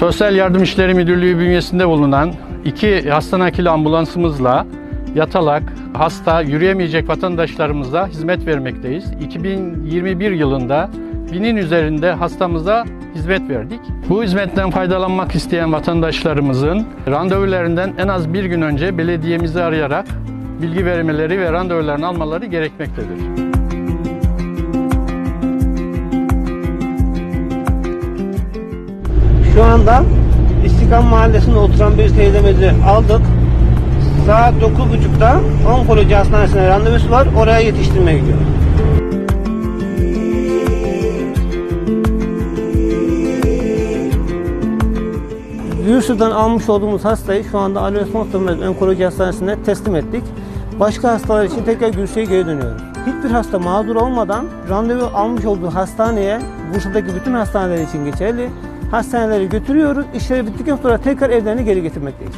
Sosyal Yardım İşleri Müdürlüğü bünyesinde bulunan iki hasta nakil ambulansımızla yatalak, hasta, yürüyemeyecek vatandaşlarımıza hizmet vermekteyiz. 2021 yılında binin üzerinde hastamıza hizmet verdik. Bu hizmetten faydalanmak isteyen vatandaşlarımızın randevularından en az bir gün önce belediyemizi arayarak bilgi vermeleri ve randevularını almaları gerekmektedir. Şu anda İstiklal Mahallesi'nde oturan bir teyzemizi aldık. Saat 9.30'da onkoloji hastanesine randevusu var. Oraya yetiştirmeye gidiyoruz. Gürsü'den almış olduğumuz hastayı şu anda Ali Osman Sönmez Onkoloji Hastanesi'ne teslim ettik. Başka hastalar için tekrar Gürsü'ye geri dönüyoruz. Hiçbir hasta mağdur olmadan randevu almış olduğu hastaneye, Bursa'daki bütün hastaneler için geçerli. Hastaneleri götürüyoruz. İşleri bittikten sonra tekrar evlerine geri getirmekteyiz.